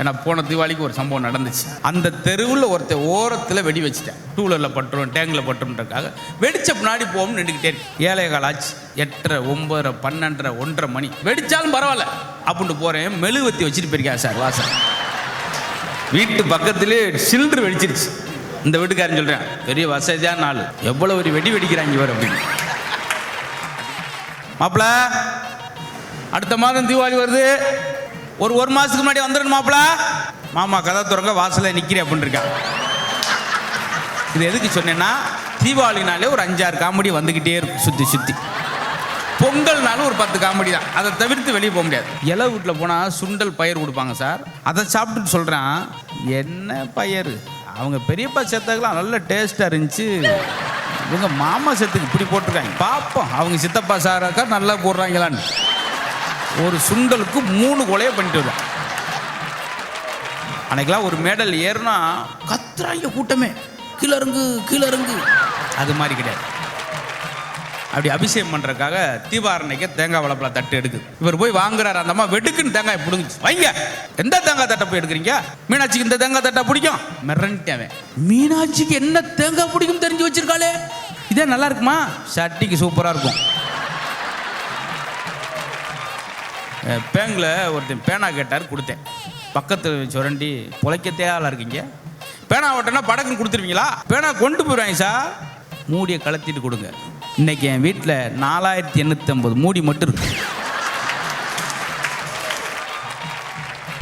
ஏன்னா போன தீபாவளிக்கு ஒரு சம்பவம் நடந்துச்சு. அந்த தெருவில் ஒருத்தர் ஓரத்தில் வெடி வச்சுட்டேன். டூ வீலரில் பட்டுரும் டேங்கில் பட்டுருன்றக்காக வெடிச்ச பின்னாடி போகும்னு நின்றுக்கிட்டேன் ஏழை கால் ஆச்சு. எட்டரை ஒம்பதரை பன்னெண்டரை ஒன்றரை மணி. வெடிச்சாலும் பரவாயில்ல. அப்படின்ட்டு போகிறேன் மெழுகுவத்தி வச்சுட்டு போயிருக்கேன் சார் வாசல். வீட்டு பக்கத்திலே சில்ட்ரு வெடிச்சிருச்சு. இந்த வீட்டுக்காரன் சொல்கிறேன் பெரிய வசதியான நாள் எவ்வளோ ஒரு வெடி வெடிக்கிறாங்க இவர் அப்படின்னு. மாப்பிள அடுத்த மாதம் தீபாவளி வருது. ஒரு ஒரு மாதத்துக்கு முன்னாடி வந்துடணும் மாப்பிள. மாமா கதை திறங்க வாசலில் நிற்கிறேன் அப்படின்னு இருக்கான். இது எதுக்கு சொன்னேன்னா தீபாவளினாலே ஒரு அஞ்சாறு காமெடி வந்துக்கிட்டே இருக்கும் சுற்றி சுற்றி பொங்கல்னாலும் ஒரு பத்து காமெடி தான். அதை தவிர்த்து வெளியே போக முடியாது. இலை வீட்டில் போனால் சுண்டல் பயிர் கொடுப்பாங்க சார். அதை சாப்பிட்டுட்டு சொல்கிறேன் என்ன பயிர் அவங்க பெரியப்பா செத்தாக்கெல்லாம் நல்ல டேஸ்ட்டாக இருந்துச்சு. இவங்க மாமா செத்துக்கு இப்படி போட்டிருக்காங்க. பார்ப்போம் அவங்க சித்தப்பா சாராக்கா நல்லா போடுறாங்களான்னு. ஒரு சுண்டலுக்கு மூணு கொலையை பண்ணிட்டு வருவான். அன்னைக்கெல்லாம் ஒரு மேடல் ஏறுனா கத்துறாங்க கூட்டமே. கீழருங்கு இறங்கு கீழே அது மாதிரி கிடையாது. அப்படி அபிஷேகம் பண்ணுறதுக்காக தீபாரணைக்கு தேங்காய் வளப்பல தட்டு எடுக்குது இவர் போய் வாங்குறாரு அந்த அம்மா வெடுக்குன்னு தேங்காய் பிடுங்குச்சு. வைங்க எந்த தேங்காய் தட்டை போய் எடுக்கிறீங்க? மீனாட்சிக்கு இந்த தேங்காய் தட்டை பிடிக்கும். மிரண்டவன் மீனாட்சிக்கு என்ன தேங்காய் பிடிக்கும் தெரிஞ்சு வச்சிருக்காளே? இதே நல்லா இருக்குமா? சட்டிக்கு சூப்பராக இருக்கும். பேங்கில் ஒருத்தன் பேனா கேட்டார் கொடுத்தேன். பக்கத்தில் சுரண்டி புழைக்கத்தே ஆளாக இருக்கீங்க. பேனா ஓட்டனா படக்குன்னு கொடுத்துருவீங்களா? பேனா கொண்டு போயிடுவாங்க சார். மூடியை கலத்திட்டு கொடுங்க. இன்னைக்கு என் வீட்டில் நாலாயிரத்தி எண்ணூற்றம்பது மூடி மட்டும் இருக்கு.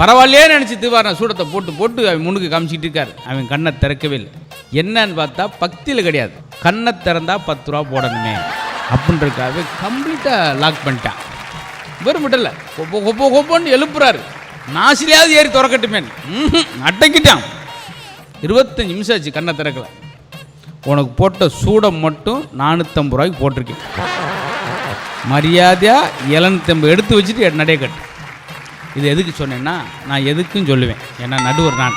பரவாயில்லையே நினச்சி தீவாரன் சூடத்தை போட்டு போட்டு அவன் முன்னுக்கு காமிச்சிட்டு இருக்காரு. அவன் கண்ணை திறக்கவே இல்லை. என்னன்னு பார்த்தா பக்தியில் கிடையாது. கண்ணை திறந்தா பத்து ரூபா போடணுமே. அப்படின்றதுக்காக கம்ப்ளீட்டாக லாக் பண்ணிட்டான். வெறும் இல்லை கொப்போ கொப்போ கொப்போன்னு எழுப்புறாரு. நாசிலையாவது ஏறி திறக்கட்டுமே அட்டைக்கிட்டான் இருபத்தஞ்சு நிமிஷம் ஆச்சு கண்ணை திறக்கல. உனக்கு போட்ட சூடம் மட்டும் நானூற்றம்பது ரூபாய்க்கு போட்டிருக்கேன். மரியாதையாக இளநூத்தம்பது எடுத்து வச்சுட்டு நடைய கட்டு. இது எதுக்கு சொன்னேன்னா நான் எதுக்கும் சொல்லுவேன். ஏன்னா நடுவர் நான்.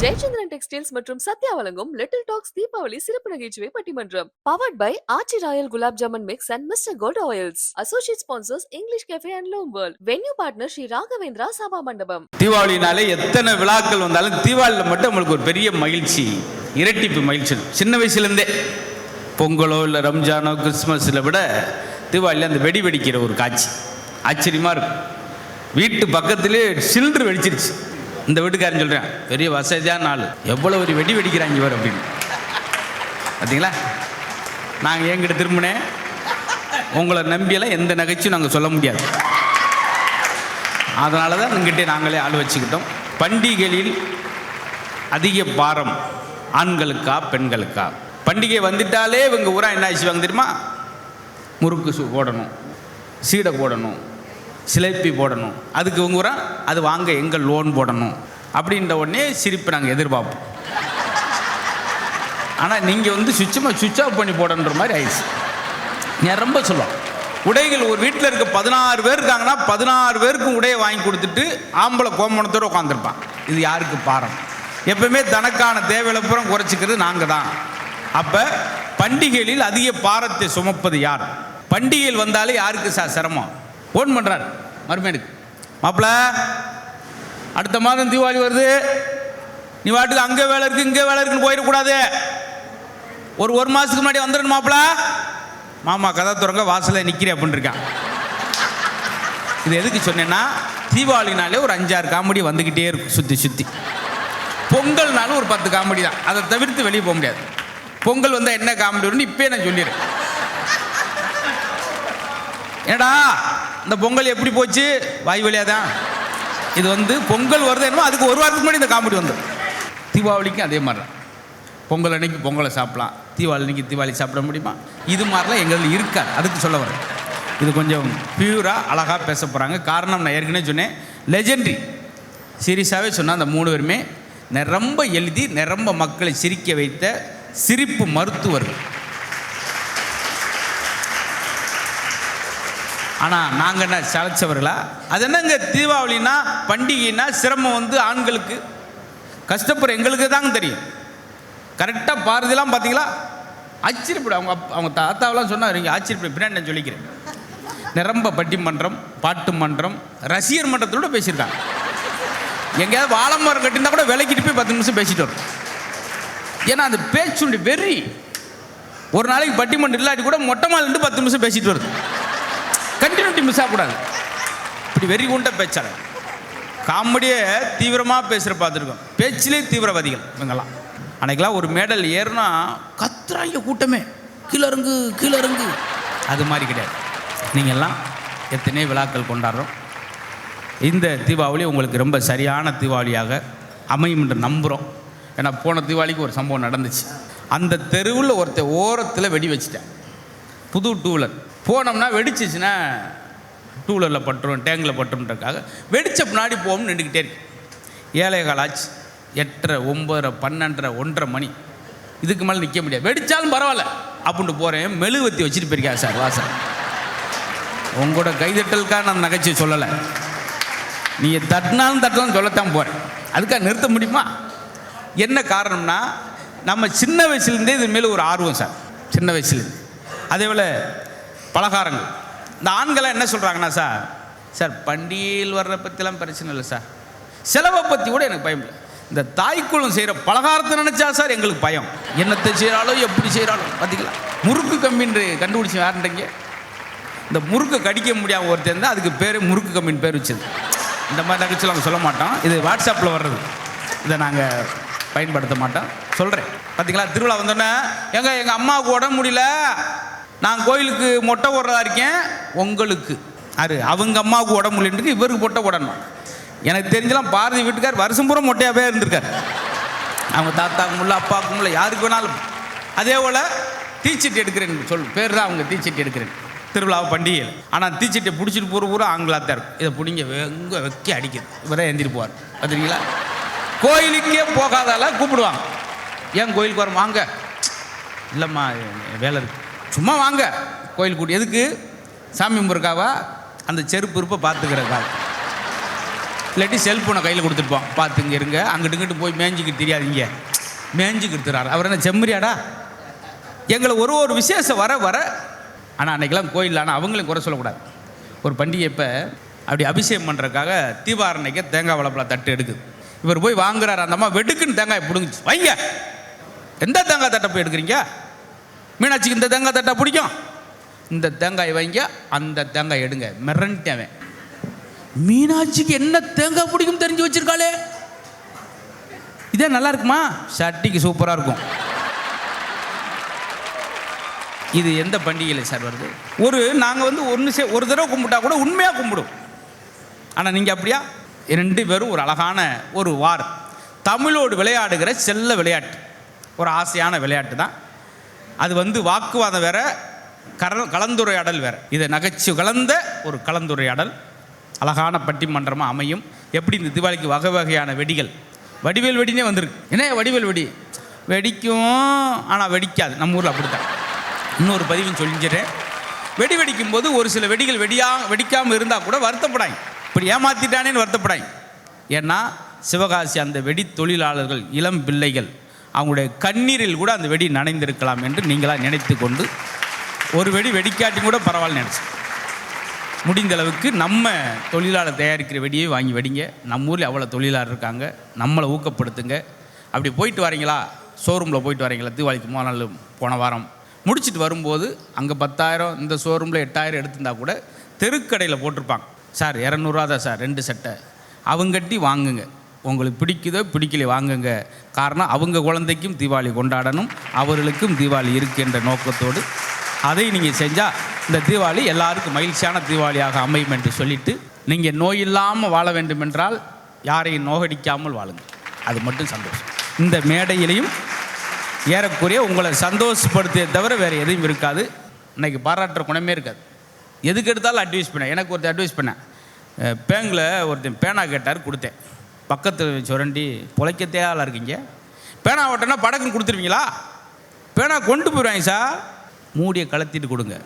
ஜெயச்சந்திரன் டெக்ஸ்டைல்ஸ் மற்றும் சத்யா வழங்கும் லிட்டில் டாக்ஸ் தீபாவளி சிறப்பு நகைச்சுவை பட்டிமன்றம். Powered by Aachi royal gulab jamun mix and mister gold oils associate sponsors English cafe and loam world venue partner Sri Raghavendra Sabha Mandapam தீபாவளினாலே எத்தனை விழாக்கள் வந்தாலும் தீபாவளியில் மட்டும் நம்மளுக்கு ஒரு பெரிய மகிழ்ச்சி இரட்டிப்பு மகிழ்ச்சி. சின்ன வயசுலேருந்தே பொங்கலோ இல்லை ரம்ஜானோ கிறிஸ்மஸில் விட தீபாவளியில் அந்த வெடி வெடிக்கிற ஒரு காட்சி. ஆச்சரியமாக இருக்கும். வீட்டு பக்கத்திலே சிலிண்டர் வெடிச்சிருச்சு. இந்த வீட்டுக்காரன் சொல்கிறேன் பெரிய வசதியான நாள் எவ்வளோ ஒரு வெடி வெடிக்கிறாங்க இவர் அப்படின்னு. பார்த்தீங்களா நாங்கள் என்கிட்ட திரும்பினேன். உங்களை நம்பியெல்லாம் எந்த நகைச்சும் நாங்கள் சொல்ல முடியாது. அதனால தான் உங்ககிட்ட நாங்களே ஆள் வச்சுக்கிட்டோம். பண்டிகைகளில் அதிக பாரம் ஆண்களுக்கா பெண்களுக்கா? பண்டிகை வந்துட்டாலே இவங்க ஊரா என்ன செய்வாங்க தெரியுமா? முறுக்கு சு போடணும் சீடை போடணும் சிலைப்பி போடணும். அதுக்கு இவங்க அது வாங்க எங்கள் லோன் போடணும். அப்படின்ற உடனே சிரிப்பு நாங்கள் எதிர்பார்ப்போம். ஆனால் நீங்கள் வந்து சுவிட்சமாக சுவிட்ச் ஆஃப் பண்ணி போடன்ற மாதிரி ஆயிடுச்சு. நான் ரொம்ப சொல்லுவோம் உடைகள் ஒரு வீட்டில் இருக்க பதினாறு பேர் இருக்காங்கன்னா பதினாறு பேருக்கும் உடையை வாங்கி கொடுத்துட்டு ஆம்பளை கோமணத்தோடு உட்காந்துருப்பான் இது யாருக்கு பாரம்? எப்பவுமே தனக்கான தேவையிலப்புறம் குறைச்சிக்கிறது நாங்கள் தான். அப்போ பண்டிகைகளில் அதிக பாரத்தை சுமப்பது யார்? பண்டிகைகள் வந்தாலே யாருக்கு சார் சிரமம்? ஃபோன் பண்ணுறார் மறுமேனுக்கு மாப்பிள. அடுத்த மாதம் தீபாவளி வருது. நீ வாட்டுக்கு அங்கே வேலை இருக்கு இங்கே வேலை இருக்குன்னு போயிடக்கூடாது. ஒரு ஒரு மாதத்துக்கு முன்னாடி வந்துடணும் மாப்பிள. மாமா கதை திறங்க வாசலில் நிற்கிறேன் அப்படின்னு இருக்கான். இது எதுக்கு சொன்னேன்னா தீபாவளினாலே ஒரு அஞ்சாறு காமெடி வந்துக்கிட்டே இருக்கும் சுற்றி சுற்றி பொங்கல்னாலும் ஒரு பத்து காமெடி தான். அதை தவிர்த்து வெளியே போக முடியாது. பொங்கல் வந்தால் என்ன காமெடி வரும்னு இப்பயே நான் சொல்லிடுறேன். ஏடா இந்த பொங்கல் எப்படி போச்சு? வாய் வழியாக தான் இது வந்து பொங்கல் வருது என்னமோ அதுக்கு ஒரு வாரத்துக்கு முன்னாடி இந்த காமெடி வந்து தீபாவளிக்கும் அதே மாதிரி தான் பொங்கல் அன்னைக்கு பொங்கலை சாப்பிடலாம். தீபாவளி அன்னைக்கு தீபாவளி சாப்பிட முடியுமா? இது மாதிரிலாம் எங்களில் இருக்காது. அதுக்கு சொல்ல வரேன். இது கொஞ்சம் பியூராக அழகாக பேச போகிறாங்க காரணம் நான் ஏற்கனவே சொன்னேன். லெஜெண்ட்ரி சீரியஸாகவே சொன்னால் அந்த மூணு பேருமே நிரம்ப எழுதி நிரம்ப மக்களை சிரிக்க வைத்த சிரிப்பு மருத்துவர்கள் ஆனால் நாங்கள் என்ன சளைச்சவர்களா அது என்னங்க தீபாவளினா பண்டிகைனா சிரமம் வந்து ஆண்களுக்கு? கஷ்டப்படுற எங்களுக்கு தாங்க தெரியும். கரெக்டாக பாரதிலாம் பார்த்தீங்களா ஆச்சரியப்படும் அவங்க அப் அவங்க தாத்தாவெல்லாம் சொன்னார் இங்கே ஆச்சரியப்படும் பின்னாடி நான் சொல்லிக்கிறேன்? நிரம்ப பட்டிமன்றம் பாட்டு மன்றம் ரசிகர் மன்றத்தோடு பேசியிருக்காங்க. எங்கேயாவது வாழை மரம் கட்டியிருந்தா கூட விலைக்கிட்டு போய் பத்து நிமிஷம் பேசிட்டு வரும். ஏன்னா அந்த பேச்சுண்டு வெறி. ஒரு நாளைக்கு பட்டிமன்றம் இல்லாட்டி கூட மொட்டை மால் இருந்து பத்து நிமிஷம் பேசிட்டு வருது. கண்டினியூட்டி மிஸ் ஆகக்கூடாது. இப்படி வெறி கொண்ட பேச்சாளர். காமெடியே தீவிரமாக பேசுகிற பார்த்துருக்கோம். பேச்சிலே தீவிரவாதிகள் இவங்கெல்லாம். அன்னைக்கெல்லாம் ஒரு மேடல் ஏறுனா கத்துறாங்க கூட்டமே. கீழே கீழருங்கு அது மாதிரி கிடையாது. நீங்கள்லாம் எத்தனை விழாக்கள் கொண்டாடுறோம். இந்த தீபாவளி உங்களுக்கு ரொம்ப சரியான தீபாவளியாக அமையும் என்று நம்புகிறோம் ஏன்னா போன தீபாவளிக்கு ஒரு சம்பவம் நடந்துச்சு. அந்த தெருவில் ஒருத்தர் ஓரத்தில் வெடி வச்சிட்டேன். புது டூலர் போனோம்னா வெடிச்சிச்சுன்னா டூலரில் பட்டுரும் டேங்கில் பட்டுருன்றக்காக வெடித்த பின்னாடி போகணும்னு நின்றுக்கிட்டே இருக்கு. ஏழை காலாச்சு எட்டரை ஒம்பதரை பன்னெண்டரை ஒன்றரை மணி. இதுக்கு மேலே நிற்க முடியாது. வெடித்தாலும் பரவாயில்ல. அப்படின்ட்டு போகிறேன் மெழுகுவத்தி வச்சுட்டு போயிருக்கா சார் வாசல் உங்களோட கைதட்டலுக்காக நான் நகைச்சுவை சொல்லலை. நீங்கள் தட்டினாலும் தட்டலாம் சொல்லத்தான் போகிறேன் அதுக்காக நிறுத்த முடியுமா? என்ன காரணம்னா நம்ம சின்ன வயசுலேருந்தே இது மேலே ஒரு ஆர்வம் சார். சின்ன வயசுலேருந்து. அதே போல் பலகாரங்கள். இந்த ஆண்களாம் என்ன சொல்கிறாங்கன்னா சார் சார் பண்டிகையில் வர்ற பற்றிலாம் பிரச்சனை இல்லை சார். செலவை பற்றி கூட எனக்கு பயம் இல்லை. இந்த தாய்க்குளம் செய்கிற பலகாரத்தை நினச்சா சார் எங்களுக்கு பயம். என்னத்தை செய்கிறாலோ எப்படி செய்கிறாலோ பார்த்தீங்களா முறுக்கு கம்பின்னு கண்டுபிடிச்சி யாருன்றீங்க? இந்த முறுக்கு கடிக்க முடியாமல் ஒருத்தர் இருந்தால் அதுக்கு பேர் முறுக்கு கம்பின்னு பேர் வச்சது. இந்த மாதிரி நகைச்சுவை நாங்கள் சொல்ல மாட்டோம். இது வாட்ஸ்அப்பில் வர்றது. இதை நாங்கள் பயன்படுத்த மாட்டோம். சொல்கிறேன் பார்த்தீங்களா திருவிழா வந்தோடனே எங்கள் எங்கள் அம்மாவுக்கு உடம்பு முடியல. நான் கோயிலுக்கு மொட்டை போடுறதா இருக்கேன் உங்களுக்கு. அரு அவங்க அம்மாவுக்கு உடம்பு முடியலன்ட்டு இவருக்கு மொட்டை போடணும்? எனக்கு தெரிஞ்சலாம் பாரதி வீட்டுக்கார் வருஷம் பூரா மொட்டையாகவே இருந்திருக்காரு. அவங்க தாத்தாக்கும் இல்லை அப்பாவுக்கும் இல்லை யாருக்கு வேணாலும். அதே போல் தீச்சட்டி எடுக்கிறேன் சொல் பேர் தான் அவங்க தீச்சட்டி எடுக்கிறேன். திருவிழாவை பண்டிகையில். ஆனால் தீச்சட்டியை பிடிச்சிட்டு போகிற பூரா ஆங்கிலா தான் இருக்கும். இதை பிடிங்க வெங்க வைக்க அடிக்குது. இவரே எழுந்திரி போவார். பார்த்துருக்கீங்களா கோயிலுக்கே போகாதால கூப்பிடுவாங்க. ஏன் கோயிலுக்கு வரோம் வாங்க. இல்லைம்மா வேலை இருக்குது சும்மா வாங்க. கோயில் கூட்டி. எதுக்கு? சாமி முருக்காவா அந்த செருப்பு இருப்பை பார்த்துக்கிறக்காக இல்லாட்டி செல்ஃபோனை கையில் கொடுத்துருப்போம் பார்த்துங்க இருங்க. அங்கிட்டு இங்கிட்டு போய் மேய்ஞ்சிக்கிட்டு தெரியாதீங்க மேய்ஞ்சிக்கிட்டு அவர் என்ன செம்மறியாடா? எங்களை ஒரு ஒரு விசேஷம் வர வர ஆனால் அன்றைக்கெல்லாம் கோயில் ஆனால் அவங்களையும் குறை சொல்லக்கூடாது. ஒரு பண்டிகை இப்போ அப்படி அபிஷேகம் பண்ணுறதுக்காக தீபாரணைக்கு தேங்காய் வளப்பழம் தட்டு எடுக்குது இவர் போய் வாங்குறாரு. அந்த அம்மா வெடுக்குன்னு தேங்காய் பிடுங்குச்சு. வைங்க. எந்த தேங்காய் தட்டை போய் எடுக்கிறீங்க? மீனாட்சிக்கு இந்த தேங்காய் தட்டா பிடிக்கும்? இந்த தேங்காய் வைங்க அந்த தேங்காய் எடுங்க. மிரண்டவன் மீனாட்சிக்கு என்ன தேங்காய் பிடிக்கும் தெரிஞ்சு வச்சிருக்காளே? இதே நல்லா இருக்குமா? சட்டிக்கு சூப்பராக இருக்கும். இது எந்த பண்டிகையில் சார் வருது? ஒரு நாங்கள் வந்து ஒன்று சே ஒரு தடவை கும்பிட்டா கூட உண்மையாக கும்பிடுவோம் ஆனால் நீங்கள் அப்படியா? ரெண்டு பேரும் ஒரு அழகான ஒரு வார். தமிழோடு விளையாடுகிற செல்ல விளையாட்டு. ஒரு ஆசையான விளையாட்டு தான் அது வந்து வாக்குவாதம் வேற கர கலந்துரையாடல் வேற. இதை நகைச்சு கலந்த ஒரு கலந்துரையாடல் அழகான பட்டிமன்றமாக அமையும். எப்படி இந்த தீபாவளிக்கு வகை வகையான வெடிகள்? வடிவேல் வெடினே வந்திருக்கு. என்ன வடிவேல் வெடி? வெடிக்கும் ஆனால் வெடிக்காது. நம்ம ஊரில் அப்படித்தான். இன்னொரு பதிவும் சொல்லிஞ்சிட்டேன் வெடி வெடிக்கும் போது ஒரு சில வெடிகள் வெடியா வெடிக்காமல் இருந்தால் கூட வருத்தப்படாங்க. இப்படி ஏமாத்திட்டானேன்னு வருத்தப்படாங்க. ஏன்னா சிவகாசி அந்த வெடி தொழிலாளர்கள் இளம் பிள்ளைகள் அவங்களுடைய கண்ணீரில் கூட அந்த வெடி நனைந்திருக்கலாம் என்று நீங்களாக நினைத்து கொண்டு ஒரு வெடி வெடிக்காட்டி கூட பரவாயில்ல நினச்சி முடிந்த அளவுக்கு நம்ம தொழிலாளர் தயாரிக்கிற வெடியை வாங்கி வெடிங்க. நம்ம ஊரில் அவ்வளோ தொழிலாளர் இருக்காங்க நம்மளை ஊக்கப்படுத்துங்க. அப்படி போயிட்டு வரீங்களா? ஷோரூமில் போயிட்டு வரீங்களா? தீபாவளிக்கு மூணு நாள் போன வாரம். முடிச்சிட்டு வரும்போது அங்கே பத்தாயிரம் இந்த ஷோரூமில் எட்டாயிரம் எடுத்திருந்தா கூட தெருக்கடையில் போட்டிருப்பாங்க. சார் இரநூறுவா தான் சார் ரெண்டு சட்டை. அவங்கட்டி வாங்குங்க. உங்களுக்கு பிடிக்குதோ பிடிக்கல வாங்குங்க. காரணம் அவங்க குழந்தைக்கும் தீபாவளி கொண்டாடணும் அவர்களுக்கும் தீபாவளி இருக்கு என்ற நோக்கத்தோடு அதை நீங்கள் செஞ்சால் இந்த தீபாவளி எல்லாருக்கும் மகிழ்ச்சியான தீபாவளியாக அமையும் என்று சொல்லிட்டு நீங்கள் நோய் இல்லாமல் வாழ வேண்டும் என்றால் யாரையும் நோகடிக்காமல் வாழுங்க. அது மட்டும் சந்தோஷம். இந்த மேடையிலையும் ஏறக்குறைய உங்களை சந்தோஷப்படுத்திய தவிர வேறு எதுவும் இருக்காது. இன்னைக்கு பாராட்டுற குணமே இருக்காது. எதுக்கு எடுத்தாலும் அட்வைஸ் பண்ணேன். எனக்கு ஒருத்தர் அட்வைஸ் பண்ணேன். பேங்கில் ஒருத்தன் பேனா கேட்டார் கொடுத்தேன். பக்கத்தில் சுரண்டி பொழைக்கத்தே ஆளாக இருக்கீங்க. பேனா ஓட்டனா படக்குன்னு கொடுத்துருவீங்களா? பேனா கொண்டு போயிடுவாங்க சார். மூடியை கலத்திட்டு கொடுங்க.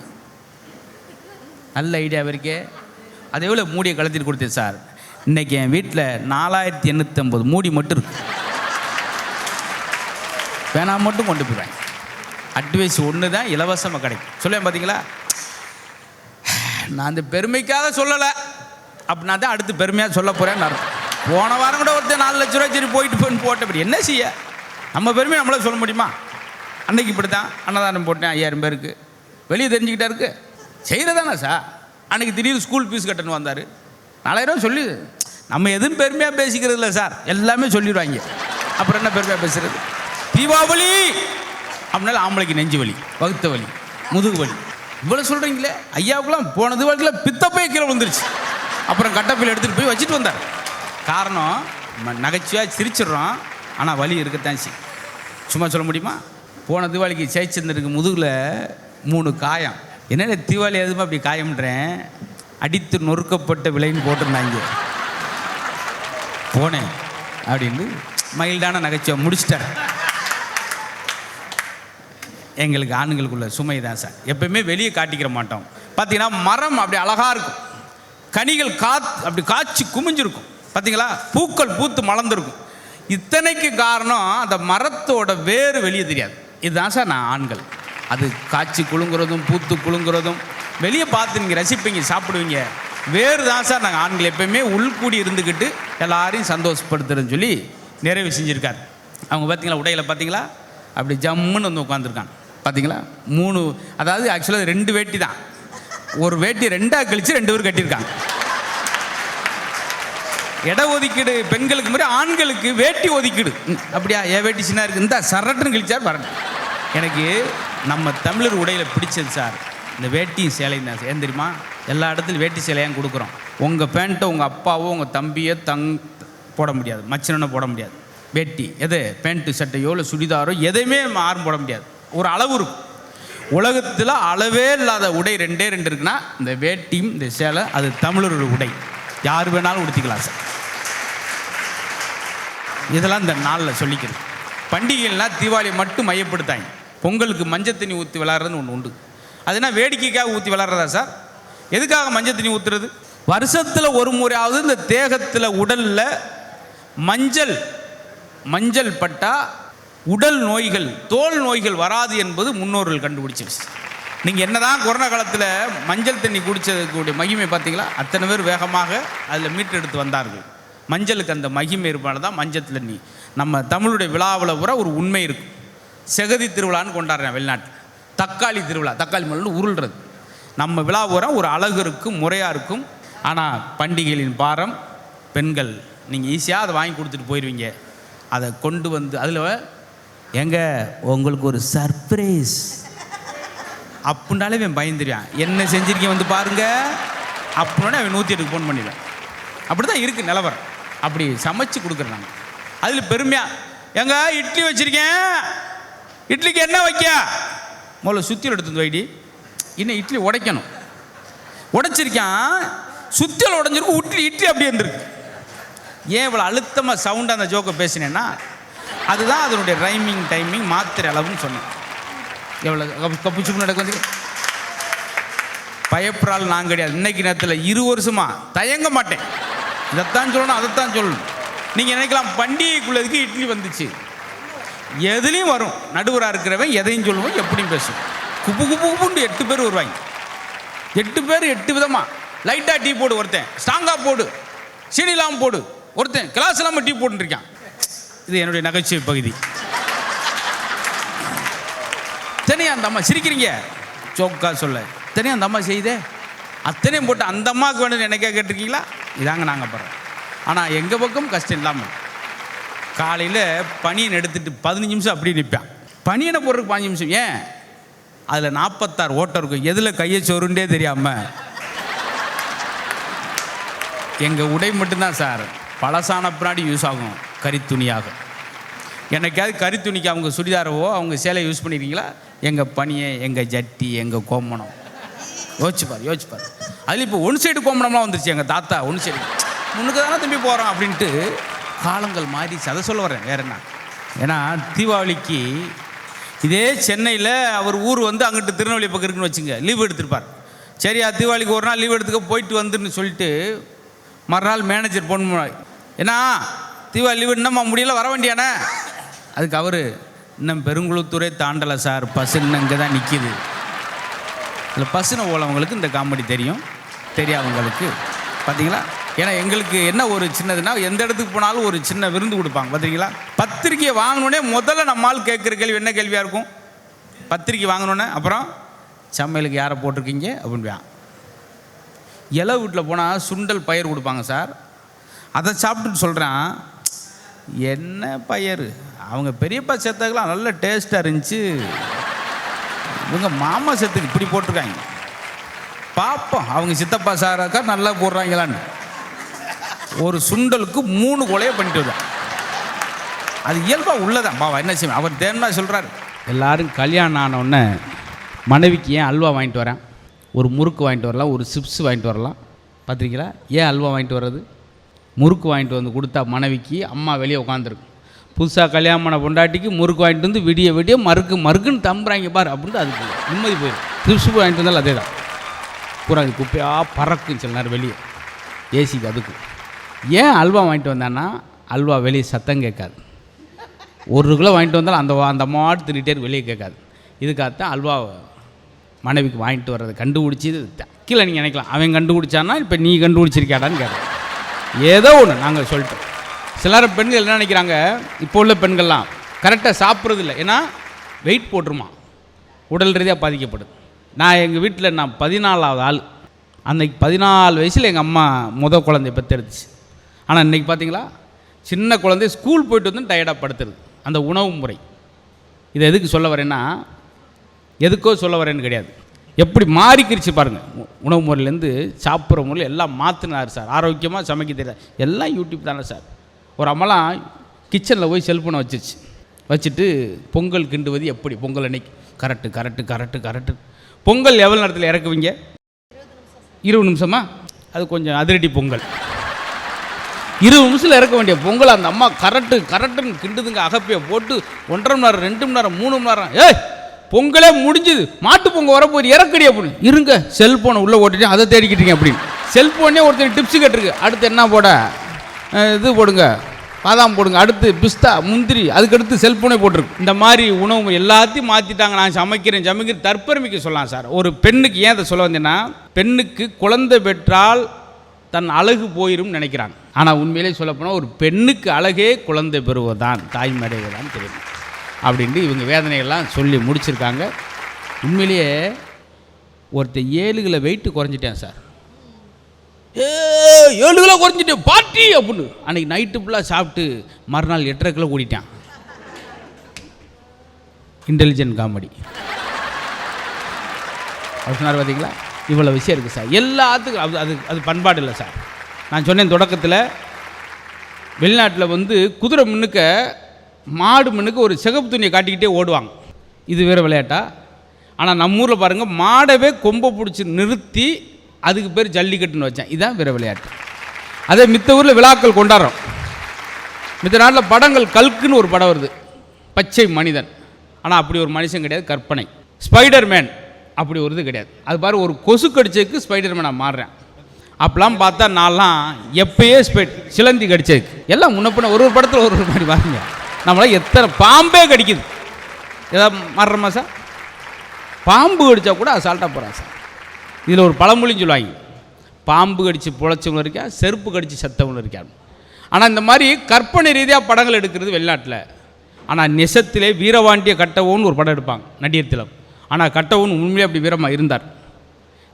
நல்ல ஐடியா இருக்கே அதே எவ்வளோ மூடியை கலத்திட்டு கொடுத்தேன் சார். இன்னைக்கு என் வீட்டில் நாலாயிரத்தி எண்ணூற்றம்பது மூடி மட்டும் இருக்கு. பேனா மட்டும் கொண்டு போயிடுவாங்க அட்வைஸ் ஒன்று தான் இலவசமாக கிடைக்கும். சொல்லுவேன் பார்த்தீங்களா நான் அந்த பெருமைக்காக சொல்லலை. அப்படின்னா தான் அடுத்து பெருமையாக சொல்ல போகிறேன்னு அர்த்தம். போன வாரம் கூட ஒருத்தர் நாலு லட்ச ரூபாய் சரி போயிட்டு போயின்னு போட்டபடி என்ன செய்ய? நம்ம பெருமை நம்மளே சொல்ல முடியுமா? அன்னைக்கு இப்படி தான் அன்னதானம் போட்டேன் ஐயாயிரம் பேருக்கு. வெளியே தெரிஞ்சுக்கிட்டா இருக்கு செய்கிறதானே சார் அன்னைக்கு திடீர்னு ஸ்கூல் ஃபீஸ் கட்டணும் வந்தார். நாலாயிரம் சொல்லி. நம்ம எதுவும் பெருமையாக பேசிக்கிறது இல்லை சார் எல்லாமே சொல்லிடுவாங்க. அப்புறம் என்ன பெருமையாக பேசுறது? தீபாவளி! அப்படின்னால ஆம்பளைக்கு நெஞ்சு வலி வகுத்த வலி முதுகு வலி. இவ்வளோ சொல்கிறீங்களே ஐயாவுக்குலாம் போனது வாழ்க்கையில் பித்தப்பை கீழே விழுந்துருச்சு. அப்புறம் கட்டப்பையில் எடுத்துகிட்டு போய் வச்சுட்டு வந்தார். காரணம் நகைச்சுவாக நகைச்சுவையாக சிரிச்சிடுறோம். ஆனால் வலி இருக்கத்தான் செய்யும் சும்மா சொல்ல முடியுமா? போன தீபாவளிக்கு ஜெயச்சந்திரனுக்கு முதுகில் மூணு காயம். என்னென்ன தீபாவளி எதுவுமே அப்படி காயம்ன்றேன்? அடித்து நொறுக்கப்பட்ட விலைன்னு போட்டிருந்தாங்க. போனேன். அப்படின்னு மைல்டான நகைச்சுவை முடிச்சிட்டார் எங்களுக்கு ஆண்களுக்குள்ள சுமை தான் சார். எப்பயுமே வெளியே காட்டிக்கிற மாட்டோம். பார்த்தீங்கன்னா மரம் அப்படி அழகாக இருக்கும். கனிகள் காத் அப்படி காய்ச்சி குமிஞ்சிருக்கும். பார்த்தீங்களா பூக்கள் பூத்து மலர்ந்துருக்கும். இத்தனைக்கு காரணம் அந்த மரத்தோட வேறு வெளியே தெரியாது. இதுதான் சார் நான் ஆண்கள். அது காய்ச்சி குலுங்குறதும் பூத்து குலுங்குறதும் வெளியே பார்த்து நீங்கள் ரசிப்பீங்க சாப்பிடுவீங்க. வேறு தான் சார் நாங்கள் ஆண்கள் எப்பயுமே உள்கூடி இருந்துக்கிட்டு எல்லாரையும் சந்தோஷப்படுத்துறேன்னு சொல்லி நிறைவு செஞ்சுருக்காரு. அவங்க பார்த்தீங்களா உடையில பார்த்தீங்களா அப்படி ஜம்முன்னு வந்து உட்காந்துருக்காங்க பார்த்தீங்களா மூணு அதாவது ஆக்சுவலாக ரெண்டு வேட்டி தான். ஒரு வேட்டி ரெண்டாக கழித்து ரெண்டு பேர் கட்டியிருக்காங்க. இட ஒதுக்கீடு பெண்களுக்கு மாதிரி ஆண்களுக்கு வேட்டி ஒதுக்கீடு. அப்படியா? ஏன் வேட்டி சின்ன இருக்கு? இந்த சரட்டுன்னு கழிச்சார் வரணும் எனக்கு நம்ம தமிழர் உடையில பிடிச்சது சார் இந்த வேட்டியும் சேலையும் தான் ஏன் தெரியுமா? எல்லா இடத்துலையும் வேட்டி சேலையாக கொடுக்குறோம். உங்கள் பேண்ட்டை உங்கள் அப்பாவோ உங்கள் தம்பியோ தங் போட முடியாது. மச்சனனை போட முடியாது. வேட்டி எது? பேண்ட்டு சட்டையோ இல்லை சுடிதாரோ எதையுமே நம்ம போட முடியாது. ஒரு அளவு இருக்கும். உலகத்தில் அளவே இல்லாத உடை ரெண்டே ரெண்டு இருக்குன்னா இந்த வேட்டியும் இந்த சேலை அது தமிழரோட உடை. யார் வேணாலும் உடுத்திக்கலாம் சார். இதெல்லாம் இந்த நாளில் சொல்லிக்கிறது பண்டிகைகள்லாம் தீபாவளி மட்டும் மையப்படுத்தாங்க. பொங்கலுக்கு மஞ்சள் தண்ணி ஊற்றி விளாட்றதுன்னு ஒன்று உண்டு. அதுனா வேடிக்கைக்காக ஊற்றி விளாட்றதா சார்? எதுக்காக மஞ்சள் தண்ணி ஊற்றுறது வருஷத்தில் ஒரு முறையாவது இந்த தேகத்தில் உடலில் மஞ்சள் மஞ்சள் பட்டால் உடல் நோய்கள் தோல் நோய்கள் வராது என்பது முன்னோர்கள் கண்டுபிடிச்சிருச்சு. நீங்கள் என்னதான் கொரோனா காலத்தில் மஞ்சள் தண்ணி குடித்ததுக்கூடிய மகிமை பார்த்தீங்களா அத்தனை பேர் வேகமாக அதில் மீட்டெடுத்து வந்தார்கள். மஞ்சளுக்கு அந்த மகிமை ஏற்பாடு தான் மஞ்சள் தண்ணி. நம்ம தமிழுடைய விழாவில் பூரா ஒரு உண்மை இருக்கும் செகதி திருவிழான்னு கொண்டாடுறேன் வெளிநாட்டில் தக்காளி திருவிழா தக்காளி மல்லு உருள்றது. நம்ம விழா பூரா ஒரு அழகு இருக்கும் முறையாக இருக்கும். ஆனால் பண்டிகைகளின் பாரம் பெண்கள் நீங்கள் ஈஸியாக அதை வாங்கி கொடுத்துட்டு போயிடுவீங்க அதை கொண்டு வந்து அதில் எங்க? உங்களுக்கு ஒரு சர்ப்ரைஸ். அப்படின்னாலே அவன் பயந்துருவான். என்ன செஞ்சிருக்கேன் வந்து பாருங்க. அப்படின்னா அவன் நூற்றி எட்டுக்கு ஃபோன் பண்ணிடுவான். அப்படி தான் இருக்குது நிலவரம். அப்படி சமைச்சு கொடுக்குறாங்க அதில் பெருமையாக எங்க இட்லி வச்சுருக்கேன். இட்லிக்கு என்ன வைக்க? முதல்ல சுத்தியல் எடுத்து வந்து வைடி. இன்னும் இட்லி உடைக்கணும். உடைச்சிருக்கான். சுத்தியல் உடஞ்சிருக்கும். இட்லி இட்லி அப்படியே இருந்திருக்கு. ஏன் இவ்வளோ அழுத்தமாக சவுண்டாக அந்த ஜோக்கை பேசினேன்னா? அதுதான் அதனுடைய ரைமிங் டைமிங் மாத்திரை அளவுன்னு சொன்னேன். எவ்வளோ கப்பு சுப்பு நடக்க பயப்படால் நான் கிடையாது இன்னைக்கு நேரத்தில் இரு வருஷமா தயங்க மாட்டேன். இதைத்தான் சொல்லணும் அதைத்தான் சொல்லணும். நீங்கள் நினைக்கலாம் பண்டிகைக்குள்ளதுக்கு இட்லி வந்துச்சு. எதுலேயும் வரும். நடுவராக இருக்கிறவன் எதையும் சொல்லுவோம் எப்படியும் பேசும் குப்பு குப்பு குப்புண்டு எட்டு பேர் வருவாங்க. எட்டு பேர் எட்டு விதமா. லைட்டாக டீ போடு ஒருத்தன். ஸ்ட்ராங்காக போடு. சீனி இல்லாமல் போடு. ஒருத்தன். கிளாஸ் இல்லாமல் டீ போட்டுருக்கான் இது என்னுடைய நகைச்சுவை பகுதி. தனியா அந்த அம்மா சிரிக்கிறீங்க. சோக்கா சொல்ல. தனியா அந்த அம்மா செய்தே. அத்தனையும் போட்டு அந்த அம்மாவுக்கு வேணும்னு என்னைக்கா கேட்டிருக்கீங்களா? இதாங்க நாங்கள் போகிறோம் ஆனால் எங்கள் பக்கம் கஷ்டம் இல்லாமல் காலையில் பனியன் எடுத்துட்டு பதினஞ்சு நிமிஷம் அப்படி நிற்பேன் பனியனை போடுறதுக்கு பதினஞ்சு நிமிஷம். ஏன்? அதில் நாற்பத்தாறு ஓட்டம் இருக்கும். எதில் கையை சொருண்டே தெரியாமல் எங்கள் உடை மட்டும்தான் சார். பழசான பின்னாடி யூஸ் ஆகும். கறித்துணியாகும் என்னைக்காவது கருத்துணிக்கு அவங்க சுடிதாரவோ அவங்க சேலை யூஸ் பண்ணிருக்கீங்களா? எங்கள் பனியை எங்கள் ஜட்டி எங்கள் கோமணம். யோசிச்சுப்பார் யோசிச்சுப்பார் அதில் இப்போ ஒன் சைடு கோமணம்லாம் வந்துருச்சு எங்கள் தாத்தா ஒன் சைடு முன்னுக்கு தானே தம்பி போகிறோம் அப்படின்ட்டு காலங்கள் மாறிச்சு அதை சொல்ல வரேன் வேற என்ன? ஏன்னா தீபாவளிக்கு இதே சென்னையில் அவர் ஊர் வந்து அங்கிட்டு திருநெல்வேலி பக்கம் இருக்குன்னு வச்சுங்க லீவ் எடுத்திருப்பார். சரியா தீபாவளிக்கு ஒரு நாள் லீவ் எடுத்துக்க போயிட்டு வந்துன்னு சொல்லிட்டு மறுநாள் மேனேஜர் போன் ஏன்னா தீபாவளி லீவ் என்னம்மா முடியல வர வேண்டியானே அதுக்கு அவர் இன்னும் பெருங்குளத்தூரே தாண்டலை சார். பசுன்னு இங்கே தான் நிற்கிது இதில் பசுனை ஓலவங்களுக்கு இந்த காமெடி தெரியும். தெரியாதவங்களுக்கு. பார்த்தீங்களா ஏன்னா எங்களுக்கு என்ன ஒரு சின்னதுன்னா எந்த இடத்துக்கு போனாலும் ஒரு சின்ன விருந்து கொடுப்பாங்க. பார்த்தீங்களா பத்திரிக்கையை வாங்கினோடனே முதல்ல நம்மால் கேட்குற கேள்வி என்ன கேள்வியாக இருக்கும்? பத்திரிக்கை வாங்கினோன்னே அப்புறம் சமையலுக்கு யாரை போட்டிருக்கீங்க? அப்படின்பான் இலை வீட்டில் போனால் சுண்டல் பயிர் கொடுப்பாங்க சார். அதை சாப்பிட்டுட்டு சொல்கிறேன் என்ன பயிர் அவங்க பெரியப்பா செத்தக்கெல்லாம் நல்ல டேஸ்ட்டாக இருந்துச்சு. இவங்க மாமா செத்துக்கு இப்படி போட்டிருக்காங்க. பார்ப்போம் அவங்க சித்தப்பா சாராக்கா நல்லா போடுறாங்களான்னு. ஒரு சுண்டலுக்கு மூணு கொலையை பண்ணிட்டு வருவான் அது இயல்பாக உள்ளதான். பாவா என்ன செய்வேன் அவர் தேன்னா சொல்கிறார் எல்லாரும் கல்யாணம் ஆனவுடனே மனைவிக்கு ஏன் அல்வா வாங்கிட்டு வரேன்? ஒரு முறுக்கு வாங்கிட்டு வரலாம் ஒரு சிப்ஸ் வாங்கிட்டு வரலாம். பார்த்துருக்கீங்களா ஏன் அல்வா வாங்கிட்டு வர்றது? முறுக்கு வாங்கிட்டு வந்து கொடுத்தா மனைவிக்கு அம்மா வெளியே உட்காந்துருக்கும் புதுசாக கல்யாணம் பண்ண பொண்டாட்டிக்கு முறுக்கு வாங்கிட்டு வந்து விடிய விடிய மறுக்கு மறுக்குன்னு தம்புறாங்க பாரு அப்படின்ட்டு அதுக்கு நிம்மதி போயிடும். சிப்ஸ் வாங்கிட்டு வந்தாலும் அதே தான் பூரா அது குப்பையாக பறக்கும் சில நேரம் வெளியே. ஏசிக்கு அதுக்கு ஏன் அல்வா வாங்கிட்டு வந்தான்னா அல்வா வெளியே சத்தம் கேட்காது. ஒரு கிலோ வாங்கிட்டு வந்தாலும் அந்த அந்த மாடு தின்னுட்டே வெளியே கேட்காது. இதுக்காகத்தான் அல்வா மனைவிக்கு வாங்கிட்டு வர்றதை கண்டுபிடிச்சி கீழே நீங்கள் நினைக்கலாம். அவன் கண்டுபிடிச்சான்னா இப்போ நீ கண்டுபிடிச்சிருக்காடான்னு கேட்குறேன் ஏதோ ஒன்று நாங்கள் சொல்லிட்டோம். சிலர் பெண்கள் என்ன நினைக்கிறாங்க? இப்போ உள்ள பெண்கள்லாம் கரெக்டாக சாப்பிட்றது இல்லை ஏன்னா வெயிட் போட்டுருமா. உடல் ரீதியாக பாதிக்கப்படுது. நான் எங்கள் வீட்டில் நான் பதினாலாவது ஆள். அன்னைக்கு பதினாலு வயசில் எங்கள் அம்மா முத குழந்தைய பெற்றெடுத்துச்சு. ஆனால் இன்றைக்கி பார்த்தீங்களா சின்ன குழந்தை ஸ்கூல் போயிட்டு வந்து டயர்டாக படுத்துருது. அந்த உணவு முறை. இதை எதுக்கு சொல்ல வரேன்னா எதுக்கோ சொல்ல வரேன்னு கிடையாது. எப்படி மாறிக்கிருச்சு பாருங்கள் உணவு முறையிலேருந்து சாப்பிட்ற முறையில் எல்லாம் மாற்றினார் சார். ஆரோக்கியமாக சமைக்க தெரியாது. எல்லாம் யூடியூப் தானே சார். ஒரு அம்மாலாம் கிச்சனில் போய் செல்ஃபோனை வச்சிருச்சு. வச்சுட்டு பொங்கல் கிண்டுவது எப்படி? பொங்கல் அன்னைக்கு. Correct correct correct correct Pongal எவ்வளோ நேரத்தில் இறக்குவீங்க? இருபது நிமிஷமா? அது கொஞ்சம் அதிரடி பொங்கல். இருபது நிமிஷத்தில் இறக்க வேண்டிய பொங்கல் அந்த அம்மா கரெக்டு கரெக்டுன்னு கிண்டுதுங்க அகப்பியை போட்டு ஒன்றரை மணி நேரம் ரெண்டு மணி நேரம் மூணு மணி நேரம். ஏய் பொங்கலே முடிஞ்சுது. மாட்டு பொங்கல் வரப்போது இறக்கடி அப்படின்னு. இருங்க செல்ஃபோனை உள்ளே ஓட்டிட்டு அதை தேடிக்கிட்டீங்க அப்படின்னு. செல்ஃபோனே ஒருத்தர் டிப்ஸ் கேட்டிருக்கு. அடுத்து என்ன போட? இது போடுங்க. பாதாம் போடுங்க. அடுத்து பிஸ்தா முந்திரி அதுக்கடுத்து செல்ஃபோனே போட்டிருக்கு. இந்த மாதிரி உணவு எல்லாத்தையும் மாற்றிட்டாங்க நான் சமைக்கிறேன் சமைக்கிறேன். தற்பெருமைக்கு சொல்லலாம் சார். ஒரு பெண்ணுக்கு ஏன் அதை சொல்ல வந்தேன்னா பெண்ணுக்கு குழந்தை பெற்றால் தன் அழகு போயிரும் நினைக்கிறாங்க. ஆனால் உண்மையிலே சொல்லப்போனால் ஒரு பெண்ணுக்கு அழகே குழந்தை பெறுவதுதான் தாய்மடைவதுதான் தெரியும். அப்படின்ட்டு இவங்க வேதனைகள்லாம் சொல்லி முடிச்சிருக்காங்க. உண்மையிலேயே ஒருத்தர் ஏழு கிலோ வெயிட்டு குறைஞ்சிட்டேன் சார். ஏ ஏழு கிலோ குறைஞ்சிட்டு பார்ட்டி அப்படின்னு. அன்னைக்கு நைட்டு ஃபுல்லாக சாப்பிட்டு மறுநாள் எட்டரை கிலோ கூட்டிட்டான் இன்டெலிஜென்ட் காமெடி அவர் சொன்னார் பார்த்தீங்களா இவ்வளோ விஷயம் இருக்குது சார். எல்லாத்துக்கும் அது அது அது பண்பாடு இல்லை சார். நான் சொன்னேன் தொடக்கத்தில் வெளிநாட்டில் வந்து குதிரை முன்னுக்க மாடு முன்னுக்க ஒரு சிகப்பு துணியை காட்டிக்கிட்டே ஓடுவாங்க. இது வேறு விளையாட்டா? ஆனால் நம்ம ஊரில் பாருங்கள் மாடவே கொம்பை பிடிச்சி நிறுத்தி அதுக்கு பேர் ஜல்லிக்கட்டுன்னு வச்சேன். இதுதான் வீர விளையாட்டு. அதே மித்த ஊரில் விழாக்கள் கொண்டாடுறோம். மித்த நாட்டில் படங்கள் கல்குன்னு ஒரு படம் வருது. பச்சை மனிதன். ஆனால் அப்படி ஒரு மனுஷன் கிடையாது கற்பனை. ஸ்பைடர் மேன் அப்படி ஒரு இது கிடையாது. அது பாரு ஒரு கொசு கடிச்சதுக்கு ஸ்பைடர் மேனாக மாறுறேன். அப்பெல்லாம் பார்த்தா நான்லாம் எப்பயே ஸ்பைட் சிலந்தி கடிச்சதுக்கு. எல்லாம் முன்னப்பின ஒரு ஒரு படத்தில் ஒரு ஒரு மாதிரி பாருங்க நம்மளால் எத்தனை பாம்பே கடிக்குது. ஏதாவது மாறுறோமா சார் பாம்பு கடித்தா கூட அசால்ட்டாக போகிறான் சார். இதில் ஒரு பழமொழின்னு சொல்லுவாங்க. பாம்பு கடித்து புழைச்சவங்களும் இருக்கா செருப்பு கடித்து செத்தவங்களும் இருக்காங்க. ஆனால் இந்த மாதிரி கற்பனை ரீதியாக படங்கள் எடுக்கிறது வெளிநாட்டில். ஆனால் நெசத்திலே வீரவாண்டிய கட்டவோன்னு ஒரு படம் எடுப்பாங்க நடிகர் ஆனால் கட்டவோன் உண்மையிலே அப்படி வீரமாக இருந்தார்.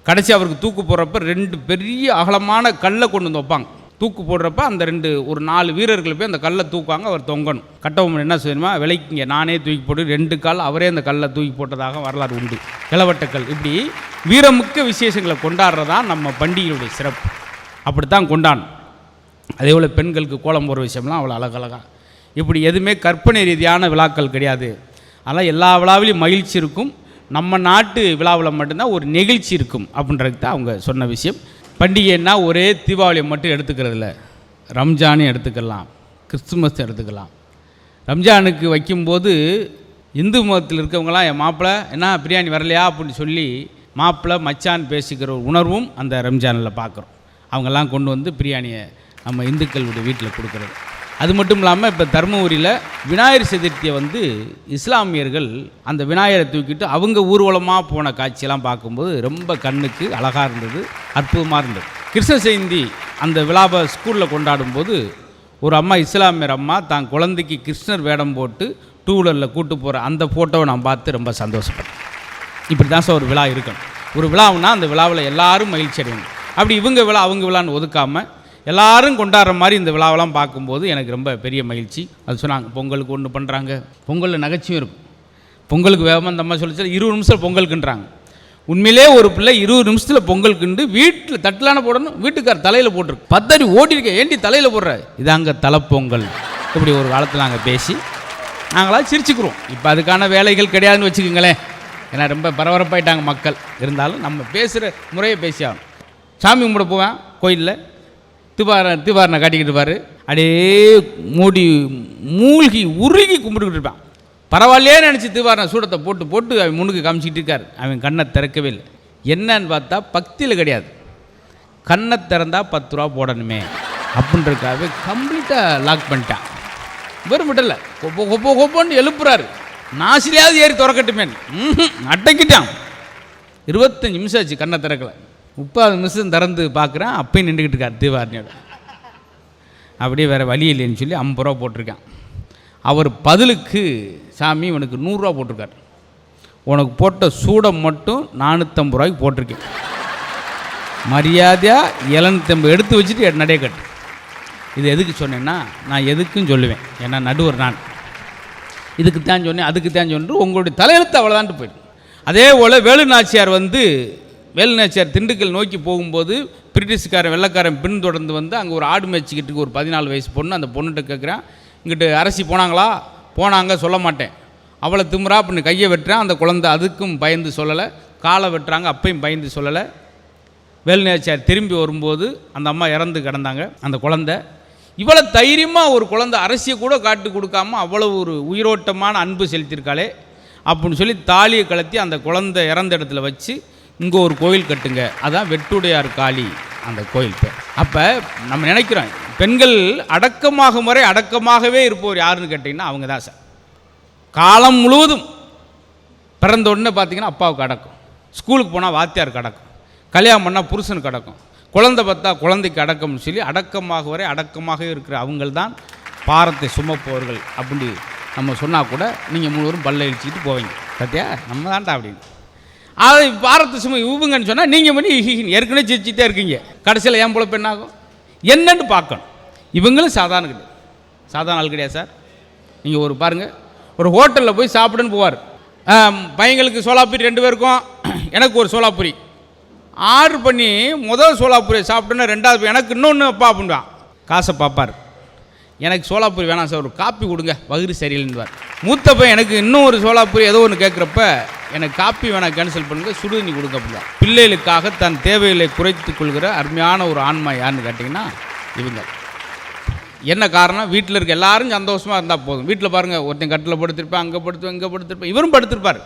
கடைசி அவருக்கு தூக்கு போடுறப்ப ரெண்டு பெரிய அகலமான கல்லை கொண்டு வந்து வைப்பாங்க. தூக்கு போடுறப்ப அந்த ரெண்டு ஒரு நாலு வீரர்கள் போய் அந்த கல்லை தூக்குவாங்க அவர் தொங்கணும். கட்டபொம்மன் என்ன செய்யணுமா விலைக்குங்க நானே தூக்கி போட்டு ரெண்டு கால் அவரே அந்த கல்லை தூக்கி போட்டதாக வரலாறு உண்டு. இளவட்டக்கல். இப்படி வீரமிக்க விசேஷங்களை கொண்டாடுறதான் நம்ம பண்டிகையுடைய சிறப்பு. அப்படித்தான் கொண்டாடணும். அதே போல் பெண்களுக்கு கோலம் போடுற விஷயம்லாம் அவ்வளோ அழகழகாக இப்படி எதுவுமே கற்பனை ரீதியான விழாக்கள் கிடையாது. அதனால் எல்லா விழாவிலையும் மகிழ்ச்சி இருக்கும். நம்ம நாட்டு விழாவில் மட்டும்தான் ஒரு நெகிழ்ச்சி இருக்கும் அப்படின்றது தான் அவங்க சொன்ன விஷயம். பண்டிகைன்னா ஒரே தீபாவளியை மட்டும் எடுத்துக்கிறதில்ல. ரம்ஜானும் எடுத்துக்கலாம். கிறிஸ்துமஸ் எடுத்துக்கலாம். ரம்ஜானுக்கு வைக்கும்போது இந்து மதத்தில் இருக்கவங்களாம் என் மாப்பிள்ளை என்ன பிரியாணி வரலையா? அப்படின்னு சொல்லி மாப்பிள்ளை மச்சான் பேசிக்கிற ஒரு உணர்வும் அந்த ரம்ஜானில் பார்க்குறோம் அவங்கெல்லாம் கொண்டு வந்து பிரியாணியை நம்ம இந்துக்களுடைய வீட்டில் கொடுக்குறது. அது மட்டும் இல்லாமல் இப்போ தருமபுரியில் விநாயகர் சதுர்த்தியை வந்து இஸ்லாமியர்கள் அந்த விநாயகரை தூக்கிட்டு அவங்க ஊர்வலமாக போன காட்சியெல்லாம் பார்க்கும்போது ரொம்ப கண்ணுக்கு அழகாக இருந்தது அற்புதமாக இருந்தது. கிருஷ்ண ஜெயந்தி அந்த விழாவை ஸ்கூலில் கொண்டாடும்போது ஒரு அம்மா இஸ்லாமியர் அம்மா தான் குழந்தைக்கு கிருஷ்ணர் வேடம் போட்டு டூ வீலரில் கூட்டு போகிற அந்த ஃபோட்டோவை நான் பார்த்து ரொம்ப சந்தோஷப்பட்டேன். இப்படி தான் சார் ஒரு விழா இருக்கணும். ஒரு விழாவுனா அந்த விழாவில் எல்லாரும் மகிழ்ச்சி அடையணும். அப்படி இவங்க விழா அவங்க விழான்னு ஒதுக்காமல் எல்லாரும் கொண்டாடுற மாதிரி இந்த விழாவெல்லாம் பார்க்கும்போது எனக்கு ரொம்ப பெரிய மகிழ்ச்சி. அது சொன்னாங்க பொங்கலுக்கு ஒன்று பண்ணுறாங்க பொங்கலில் நகைச்சியும் இருக்கும். பொங்கலுக்கு வேகமாக இந்த அம்மா சொல்லிச்சு இருபது நிமிஷம் பொங்கலுக்குன்றாங்க உண்மையிலே ஒரு பிள்ளை இருபது நிமிஷத்தில் பொங்கலுக்குண்டு வீட்டில் தட்டிலான போடணும் வீட்டுக்கார் தலையில் போட்டிருக்கு. பத்தடி ஓட்டிருக்கேன் ஏண்டி தலையில் போடுற? இதாங்க தலைப்பொங்கல். இப்படி ஒரு காலத்தில் நாங்கள் பேசி நாங்களாம் சிரிச்சுக்கிறோம். இப்போ அதுக்கான வேலைகள் கிடையாதுன்னு வச்சுக்கோங்களேன். ஏன்னா ரொம்ப பரபரப்பாயிட்டாங்க மக்கள். இருந்தாலும் நம்ம பேசுகிற முறையை பேசியாகணும். சாமி கும்பிட போவேன் கோயிலில். திவார திவாரனை காட்டிக்கிட்டு இருப்பார். அப்படியே மூடி மூழ்கி உருகி கும்பிட்டுக்கிட்டு இருப்பான். பரவாயில்லையே நினச்சி திவாரனை சூடத்தை போட்டு போட்டு அவன் முன்னுக்கு காமிச்சிக்கிட்டு இருக்கார். அவன் கண்ணை திறக்கவே இல்லை. என்னன்னு பார்த்தா பக்தியில் கிடையாது. கண்ணை திறந்தா பத்து ரூபா போடணுமே அப்படின்றதுக்காகவே கம்ப்ளீட்டாக லாக் பண்ணிட்டான். வெறும் விடல கொப்போ கொப்போ கொப்போன்னு எழுப்புறாரு. நாசிலையாவது ஏறி திறக்கட்டுமே அட்டைக்கிட்டான் இருபத்தஞ்சி நிமிஷம் ஆச்சு கண்ணை திறக்கல. முப்பது நிமிஷம் திறந்து பார்க்குறேன் அப்பயும் நின்றுக்கிட்டு இருக்கார் தீபாரணியோட. அப்படியே வேறு வழி இல்லைன்னு சொல்லி ஐம்பது ரூபா போட்டிருக்கான். அவர் பதிலுக்கு சாமி உனக்கு நூறுரூவா போட்டிருக்கார். உனக்கு போட்ட சூடம் மட்டும் நானூற்றம்பது ரூபாய்க்கு போட்டிருக்கேன். மரியாதையாக எழுநூற்றம்பது எடுத்து வச்சுட்டு நடைய கட்டு. இது எதுக்கு சொன்னேன்னா நான் எதுக்கும் சொல்லுவேன். ஏன்னா நடுவர் நான். இதுக்கு தான் சொன்னேன் அதுக்கு தான் சொன்னு உங்களுடைய தலையெழுத்து அவ்வளோதான்ட்டு போயிடும் அதே போல் வேலு நாச்சியார் வந்து வேலுநாச்சியார் திண்டுக்கல் நோக்கி போகும்போது பிரிட்டிஷ்காரன் வெள்ளைக்காரன் பின்தொடர்ந்து வந்து அங்கே ஒரு ஆடு மேய்ச்சிக்கிட்டு ஒரு பதினாலு வயசு பொண்ணு அந்த பொண்ணுகிட்ட கேட்குறான் இங்கிட்டு அரசி போனாங்களா? போனாங்க சொல்ல மாட்டேன். அவளை திமுறா? அப்படின்னு கையை வெட்டுறான். அந்த குழந்தை அதுக்கும் பயந்து சொல்லலை காலை வெட்டுறாங்க அப்பையும் பயந்து சொல்லலை. வேலுநாச்சியார் திரும்பி வரும்போது அந்த அம்மா இறந்து கிடந்தாங்க அந்த குழந்தை. இவ்வளோ தைரியமாக ஒரு குழந்தை அரசியை கூட காட்டு கொடுக்காம அவ்வளோ ஒரு உயிரோட்டமான அன்பு செலுத்தியிருக்காளே அப்படின்னு சொல்லி தாலியை கலத்தி அந்த குழந்தை இறந்த இடத்துல வச்சு இங்கே ஒரு கோயில் கட்டுங்க. அதான் வெட்டுடையார் காளி அந்த கோயில் பேர். அப்போ நம்ம நினைக்கிறோம் பெண்கள் அடக்கமாகும் வரை அடக்கமாகவே இருப்பவர் யாருன்னு கேட்டிங்கன்னா அவங்க தான் சார். காலம் முழுவதும் பிறந்த உடனே பார்த்தீங்கன்னா அப்பாவுக்கு அடக்கம். ஸ்கூலுக்கு போனால் வாத்தியாருக்கு அடக்கம். கல்யாணம் பண்ணால் புருஷனுக்கு அடக்கம். குழந்தை பார்த்தா குழந்தைக்கு அடக்கம்னு சொல்லி அடக்கமாக வரை அடக்கமாகவே இருக்கிற அவங்கள் தான் பாரத்தை சுமப்பவர்கள். அப்படி நம்ம சொன்னால் கூட நீங்கள் முழுவதும் பல்ல இழிச்சிக்கிட்டு போவீங்க. சத்தியா நம்ம தான்டா அப்படின்னு. அதை பாரத்து சும இவங்கன்னு சொன்னால் நீங்கள் பண்ணி ஹிஹின்னு ஏற்கனவே சிரிச்சுட்டே இருக்கீங்க. கடைசியில் ஏன் போல என்ன ஆகும் என்னன்னு பார்க்கணும். இவங்களும் சாதாரண கிடையாது சாதாரண ஆள் கிடையாது சார். நீங்கள் ஒரு பாருங்கள் ஒரு ஹோட்டலில் போய் சாப்பிடுன்னு போவார். பையங்களுக்கு சோலாப்பூரி ரெண்டு பேருக்கும். எனக்கு ஒரு சோலாப்பூரி ஆர்டர் பண்ணி முதல் சோலாப்பூரியை சாப்பிட்டோன்னா ரெண்டாவது எனக்கு இன்னொன்று அப்பா அப்படின்வான் காசை பார்ப்பார். எனக்கு சோலாப்பூரி வேணாம் சார் ஒரு காப்பி கொடுங்க வகுறு சரியில்லைன்னுவார். மூத்த பையன் எனக்கு இன்னும் ஒரு சோலாப்பூரி ஏதோ ஒன்று கேட்குறப்ப எனக்கு காப்பி வேணாம் கேன்சல் பண்ணுங்க சுடுதண்ணி கொடுங்க அப்படின்னா. பிள்ளைகளுக்காக தன் தேவைகளை குறைத்துக் கொள்கிற அருமையான ஒரு ஆன்மா யாருன்னு கேட்டிங்கன்னா இவங்க. என்ன காரணம்? வீட்டில் இருக்க எல்லாரும் சந்தோஷமாக இருந்தால் போதும். வீட்டில் பாருங்கள் ஒருத்தன் கட்டில் படுத்திருப்பேன் அங்கே படுத்து இங்கே படுத்திருப்பேன். இவரும் படுத்திருப்பார்.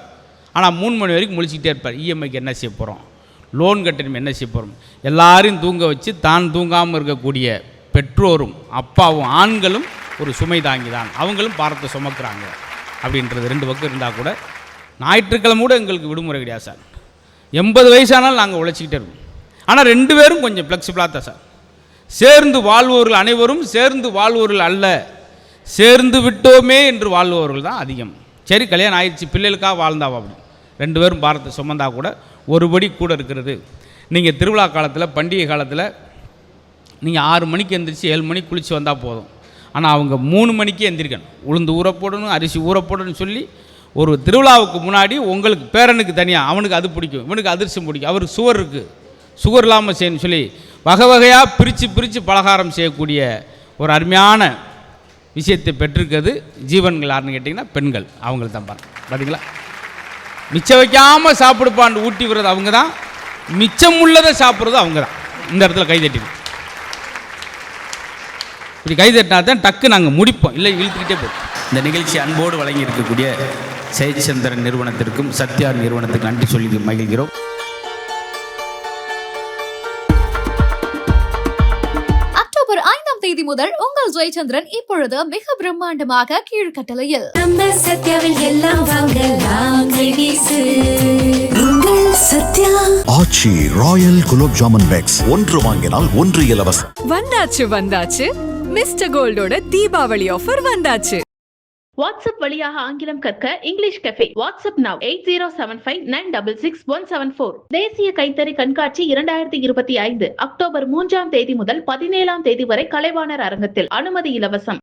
ஆனால் மூணு மணி வரைக்கும் முழிச்சிக்கிட்டே இருப்பார். இஎம்ஐக்கு என்ன செய்ய போகிறோம் லோன் கட்டணும் என்ன செய்ய போகிறோம் எல்லாரையும் தூங்க வச்சு தான் தூங்காமல் இருக்கக்கூடிய பெற்றோரும் அப்பாவும் ஆண்களும் ஒரு சுமை தாங்கி தான் அவங்களும் பாரத்தை சுமக்கிறாங்க. அப்படின்றது ரெண்டு பக்கம் இருந்தால் கூட ஞாயிற்றுக்கிழமை கூட எங்களுக்கு விடுமுறை கிடையாது சார். எண்பது வயசானாலும் நாங்கள் உழைச்சிக்கிட்டே இருக்கோம். ஆனால் ரெண்டு பேரும் கொஞ்சம் ஃப்ளெக்சிபிளாக தான் சார். சேர்ந்து வாழ்வோர்கள் அனைவரும் சேர்ந்து வாழ்வோர்கள் அல்ல. சேர்ந்து விட்டோமே என்று வாழ்பவர்கள் தான் அதிகம். சரி கல்யாணம் ஆயிடுச்சு பிள்ளைகளுக்காக வாழ்ந்தாவா அப்படி. ரெண்டு பேரும் பாரத்தை சுமந்தா கூட ஒருபடி கூட இருக்கிறது. நீங்கள் திருவிழா காலத்தில் பண்டிகை காலத்தில் நீங்கள் ஆறு மணிக்கு எந்திரிச்சு ஏழு மணிக்கு குளித்து வந்தால் போதும். ஆனால் அவங்க மூணு மணிக்கே எந்திரிக்கணும். உளுந்து ஊற போடணும் அரிசி ஊற போடணும்னு சொல்லி ஒரு திருவிழாவுக்கு முன்னாடி உங்களுக்கு பேரனுக்கு தனியாக அவனுக்கு அது பிடிக்கும் இவனுக்கு அதிர்ஷ்டம் பிடிக்கும். அவருக்கு சுவர் இருக்குது சுகர் இல்லாமல் செய்யணும்னு சொல்லி வகை வகையாக பிரித்து பிரித்து பலகாரம் செய்யக்கூடிய ஒரு அருமையான விஷயத்தை பெற்றிருக்கிறது ஜீவன்கள் யாருன்னு கேட்டிங்கன்னா பெண்கள். அவங்களுக்கு தான் பாருங்க. பார்த்தீங்களா மிச்சம் வைக்காமல் சாப்பிடுப்பான்னு ஊட்டி விடுறது அவங்க தான். மிச்சம் உள்ளதை சாப்பிட்றது அவங்க தான். இந்த இடத்துல கைதட்டிடும் இப்படி கை தட்டினா தான் டக்கு நாங்கள் முடிப்போம். இல்லை இழுத்துக்கிட்டே போகும். இந்த நிகழ்ச்சி அன்போடு வழங்கி இருக்கக்கூடிய ஜெயச்சந்திரன் நிறுவனத்திற்கும் சத்யா நிறுவனத்துக்கு நன்றி சொல்லி மகிழ்கிறோம். அக்டோபர் ஐந்தாம் தேதி முதல் உங்கள் ஜெயச்சந்திரன் இப்பொழுது மிக பிரம்மாண்டமாக கீழ்கட்டளையில். நம்ம சத்யாவில் எல்லாம் வாங்கலாம் Sathya. Aachi royal gulab jamun packs. ஒன்று வாங்கினால் ஒன்று இலவசம். வந்தாச்சு வந்தாச்சு. மிஸ்டர் கோல்டோட தீபாவளி ஆஃபர் வந்தாச்சு. வாட்ஸ்அப் வழியாக ஆங்கிலம் கற்க English cafe WhatsApp now eight zero seven five nine double six one seven four தேசிய கைத்தறி கண்காட்சி இரண்டாயிரத்தி இருபத்தி ஐந்து அக்டோபர் மூன்றாம் தேதி முதல் பதினேழாம் தேதி வரை கலைவாணர் அரங்கத்தில். அனுமதி இலவசம்.